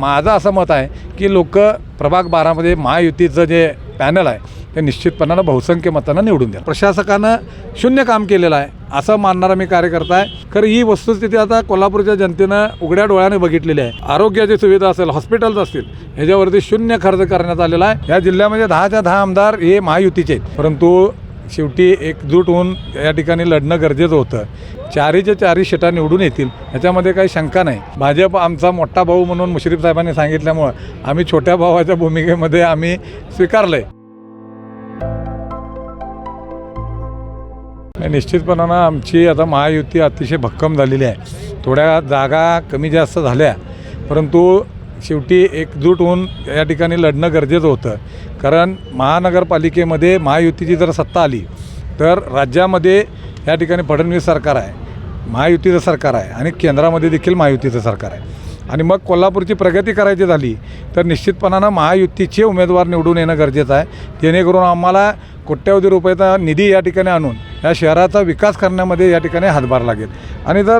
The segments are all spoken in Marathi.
माझं असं मत आहे की लोक प्रभाग बारामध्ये महायुतीचं जे पॅनल आहे ते निश्चितपणानं बहुसंख्य मतानं निवडून द्या. प्रशासकानं शून्य काम केलेलं आहे असं मानणारा मी कार्यकर्ता आहे. खरं ही वस्तुस्थिती आता कोल्हापूरच्या जनतेनं उघड्या डोळ्याने बघितलेली आहे. आरोग्याची सुविधा असेल हॉस्पिटल्स असतील ह्याच्यावरती शून्य खर्च करण्यात आलेला आहे. या जिल्ह्यामध्ये दहाच्या दहा आमदार हे महायुतीचे आहेत. परंतु शेवटी एकजूट होऊन या ठिकाणी लढणं गरजेचं होतं. चारीच्या चारी शिटा निवडून येतील याच्यामध्ये काही शंका नाही. भाजप आमचा मोठा भाऊ म्हणून मुश्रीफ साहेबांनी सांगितल्यामुळं आम्ही छोट्या भावाच्या भूमिकेमध्ये आम्ही स्वीकारलं आहे निश्चितपणानं आमची आता महायुती अतिशय भक्कम झालेली आहे. थोड्या जागा कमी जास्त झाल्या परंतु शेवटी एकजूट होऊन या ठिकाणी लढणं गरजेचं होतं. कारण महानगरपालिकेमध्ये महायुतीची जर सत्ता आली तर राज्यामध्ये या ठिकाणी फडणवीस सरकार आहे महायुतीचं सरकार आहे आणि केंद्रामध्ये देखील महायुतीचं सरकार आहे. आणि मग कोल्हापूरची प्रगती करायची झाली तर निश्चितपणानं महायुतीचे उमेदवार निवडून येणं गरजेचं आहे. जेणेकरून आम्हाला कोट्यवधी रुपयाचा निधी या ठिकाणी आणून या शहराचा विकास करण्यामध्ये या ठिकाणी हातभार लागेल. आणि जर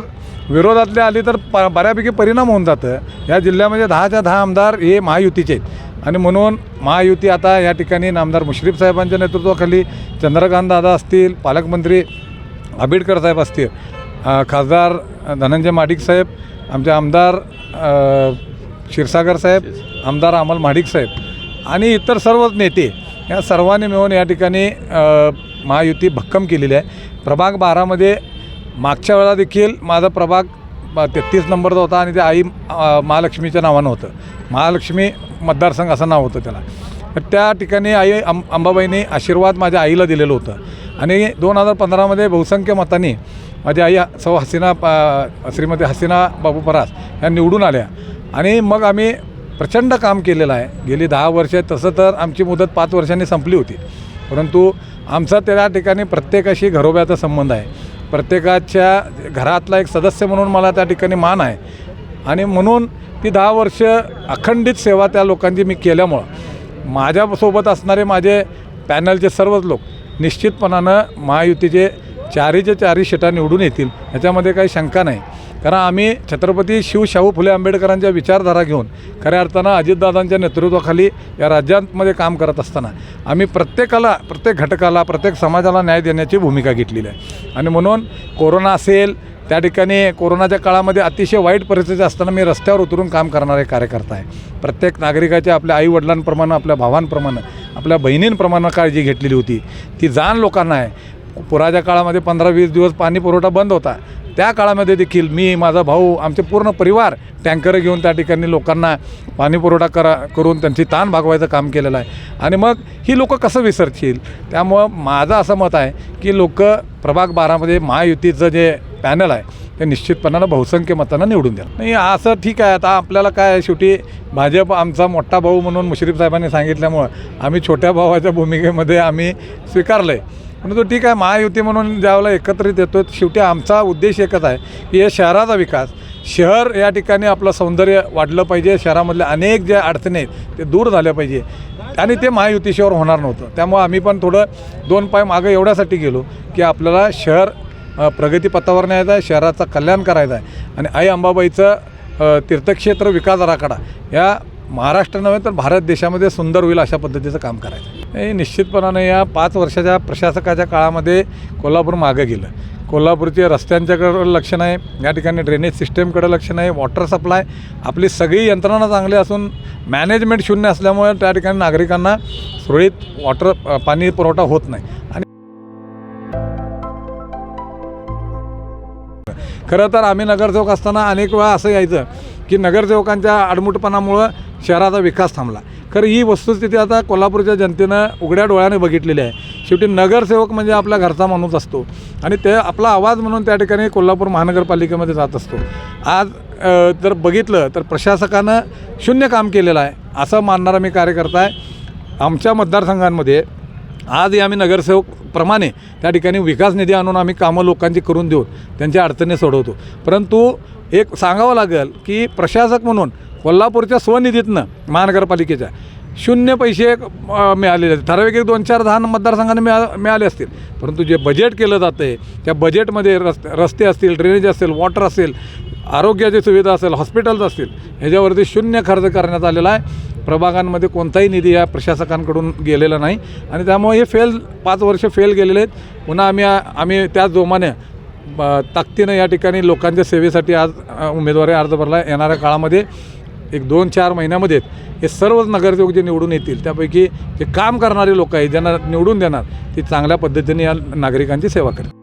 विरोधातले आली तर प बऱ्यापैकी परिणाम होऊन जातं. या जिल्ह्यामध्ये दहाच्या दहा आमदार हे महायुतीचे आहेत. आणि म्हणून महायुती आता या ठिकाणी नामदार मुश्रीफ साहेबांच्या नेतृत्वाखाली चंद्रकांत दादा असतील पालकमंत्री आंबेडकर साहेब असतील खासदार धनंजय माडिक साहेब आमचे आमदार क्षीरसागर साहेब आमदार अमल माडिक साहेब आणि इतर सर्वच नेते या सर्वांनी मिळून या ठिकाणी महायुती भक्कम केलेली आहे. प्रभाग बारामध्ये मागच्या वेळा देखील माझा प्रभाग तेहतीस नंबरचा होता आणि ते आई महालक्ष्मीच्या नावानं होतं. महालक्ष्मी मतदारसंघ असं नाव होतं त्याला. तर त्या ठिकाणी आई अंब अंबाबाईने आशीर्वाद माझ्या आईला दिलेलं होतं. आणि दोन हजार पंधरामध्ये बहुसंख्य मतांनी माझी आई सौ हसीना श्रीमती हसीना बाबू परास ह्या निवडून आल्या. आणि मग आम्ही प्रचंड काम केलेलं आहे. गेली दहा वर्ष तसं तर आमची मुदत पाच वर्षांनी संपली होती. परंतु आमचा त्या ठिकाणी प्रत्येकाशी घरोब्याचा संबंध आहे. प्रत्येकाच्या घरातला एक सदस्य म्हणून मला त्या ठिकाणी मान आहे. आणि म्हणून ती दहा वर्ष अखंडित सेवा त्या लोकांची मी केल्यामुळं माझ्यासोबत असणारे माझे पॅनलचे सर्वच लोक निश्चितपणानं महायुतीचे चारीचे चारी शिटा निवडून येतील ह्याच्यामध्ये काही शंका नाही. कारण आम्ही छत्रपती शिव शाहू फुले आंबेडकरांच्या विचारधारा घेऊन खऱ्या अर्थानं अजितदादांच्या नेतृत्वाखाली या राज्यांमध्ये काम करत असताना आम्ही प्रत्येकाला प्रत्येक घटकाला प्रत्येक समाजाला न्याय देण्याची भूमिका घेतलेली आहे. आणि म्हणून कोरोना असेल त्या ठिकाणी कोरोनाच्या काळामध्ये अतिशय वाईट परिस्थिती असताना मी रस्त्यावर उतरून काम करणारे कार्यकर्ता आहे. प्रत्येक नागरिकाच्या आपल्या आईवडिलांप्रमाणे आपल्या भावांप्रमाणे आपल्या बहिणींप्रमाणे काळजी घेतलेली होती. ती जाण लोकांना आहे. पुराच्या काळामध्ये पंधरा वीस दिवस पाणी पुरवठा बंद होता. त्या काळामध्ये देखील मी माझा भाऊ आमचे पूर्ण परिवार टँकर घेऊन त्या ठिकाणी लोकांना पाणीपुरवठा करा करून त्यांची ताण भागवायचं काम केलेलं आहे. आणि मग ही लोकं कसं विसरतील? त्यामुळं माझं असं मत आहे की लोक प्रभाग बारामध्ये महायुतीचं जे पॅनल आहे ते निश्चितपणानं बहुसंख्य मतानं निवडून द्या. नाही असं ठीक आहे. आता आपल्याला काय आहे, शेवटी भाजप आमचा मोठा भाऊ म्हणून मुश्रीफ साहेबांनी सांगितल्यामुळं आम्ही छोट्या भावाच्या भूमिकेमध्ये आम्ही स्वीकारलं आहे म्हणून तो ठीक आहे महायुती म्हणून ज्यावेळेला एकत्रित येतो शेवटी आमचा उद्देश एकच आहे की या शहराचा विकास. शहर या ठिकाणी आपलं सौंदर्य वाढलं पाहिजे शहरामधल्या अनेक ज्या अडचणी आहेत ते दूर झाल्या पाहिजे. आणि ते महायुतीशिवाय होणार नव्हतं. त्यामुळं आम्ही पण थोडं दोन पाय मागं एवढ्यासाठी गेलो की आपल्याला शहर प्रगतीपथावर न्यायचं आहे शहराचं कल्याण करायचं आहे. आणि आई अंबाबाईचं तीर्थक्षेत्र विकास आराखडा या महाराष्ट्र नव्हे तर भारत देशामध्ये सुंदर होईल अशा पद्धतीचं काम करायचं. हे निश्चितपणाने या पाच वर्षाच्या प्रशासकाच्या काळामध्ये कोल्हापूर मागं गेलं. कोल्हापूरचे रस्त्यांच्याकडं लक्ष नाही या ठिकाणी ड्रेनेज सिस्टमकडे लक्ष नाही वॉटर सप्लाय आपली सगळी यंत्रणा चांगली असून मॅनेजमेंट शून्य असल्यामुळे त्या ठिकाणी नागरिकांना सुरळीत वॉटर पाणी पुरवठा होत नाही. आणि खरं तर आम्ही नगरसेवक असताना अनेक वेळा असं यायचं की नगरसेवकांच्या आडमुटपणामुळं शहराचा विकास थांबला. खरं ही वस्तुस्थिती आता कोल्हापूरच्या जनतेनं उघड्या डोळ्याने बघितलेली आहे. शेवटी नगरसेवक म्हणजे आपला घरचा माणूस असतो. आणि ते आपला आवाज म्हणून त्या ठिकाणी कोल्हापूर महानगरपालिकेमध्ये जात असतो. आज जर बघितलं तर प्रशासकानं शून्य काम केलेलं आहे असं मानणारा मी कार्यकर्ता आहे. आमच्या मतदारसंघांमध्ये आजही आम्ही नगरसेवक प्रमाणे त्या ठिकाणी विकास निधी आणून आम्ही कामं लोकांची करून देऊन त्यांच्या अडचणी सोडवतो. परंतु एक सांगावं लागेल की प्रशासक म्हणून कोल्हापूरच्या स्वनिधीतनं महानगरपालिकेच्या शून्य पैसे मिळालेले आहेत. ठराविक एक दोन चार दहा मतदारसंघांना मिळा मिळाले असतील. परंतु जे बजेट केलं जातं आहे त्या बजेटमध्ये रस्ते रस्ते असतील ड्रेनेज असेल वॉटर असेल आरोग्याची सुविधा असेल हॉस्पिटल्स असतील ह्याच्यावरती शून्य खर्च करण्यात आलेला आहे. प्रभागांमध्ये कोणताही निधी या प्रशासकांकडून गेलेला नाही. आणि त्यामुळे हे फेल पाच वर्ष फेल गेलेले आहेत. पुन्हा आम्ही आम्ही त्याच जोमाने ब- ताकदीनं या ठिकाणी लोकांच्या सेवेसाठी आज उमेदवारी अर्ज भरला. येणाऱ्या काळामध्ये एक दोन चार महिन्यामध्ये हे सर्वच नगरसेवक जे निवडून येतील त्यापैकी जे काम करणारे लोक आहेत ज्यांना निवडून देणार ते चांगल्या पद्धतीने या नागरिकांची सेवा करतील